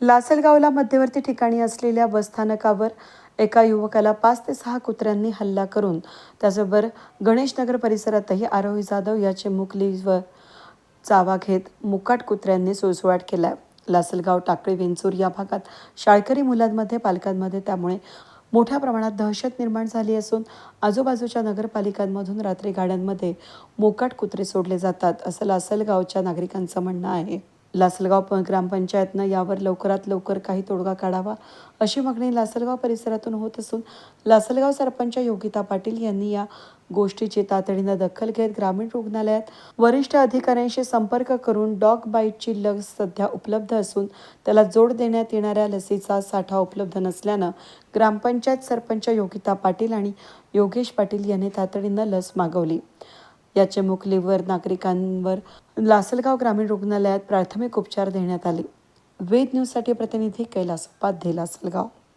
लासलगावला मध्यवर्ती ठिकाणी असलेल्या बसस्थानकावर एका युवकाला पाच ते सहा कुत्र्यांनी हल्ला करून त्याचबरोबर गणेशनगर परिसरातही आरोही जाधव याचे मुकलीवर चावा घेत मुकाट कुत्र्यांनी सुळसुळाट केला लासलगाव टाकळी वेंचूर या भागात शाळकरी मुलांमध्ये पालकांमध्ये त्यामुळे मोठ्या प्रमाणात दहशत निर्माण झाली असून आजूबाजूच्या नगरपालिकांमधून रात्री गाड्यांमध्ये मोकाट कुत्रे सोडले जातात असं लासलगावच्या नागरिकांचं म्हणणं आहे. लासलगाव प- ग्रामपंचायतनं यावर लवकरात लवकर काही तोडगा काढावा अशी मागणी लासलगाव परिसरातून होत असून लासलगाव सरपंच योगिता पाटील यांनी या गोष्टीची तातडीनं दखल घेत ग्रामीण रुग्णालयात वरिष्ठ अधिकाऱ्यांशी संपर्क करून डॉग बाईटची लस सध्या उपलब्ध असून त्याला जोड देण्यात येणाऱ्या लसीचा साठा उपलब्ध नसल्यानं ग्रामपंचायत सरपंच योगिता पाटील आणि योगेश पाटील यांनी तातडीनं लस मागवली. याचे मुखलीवर नागरिकांवर लासलगाव ग्रामीण रुग्णालयात प्राथमिक उपचार देण्यात आले. वेद न्यूजसाठी प्रतिनिधी कैलास उपाध्ये लासलगाव.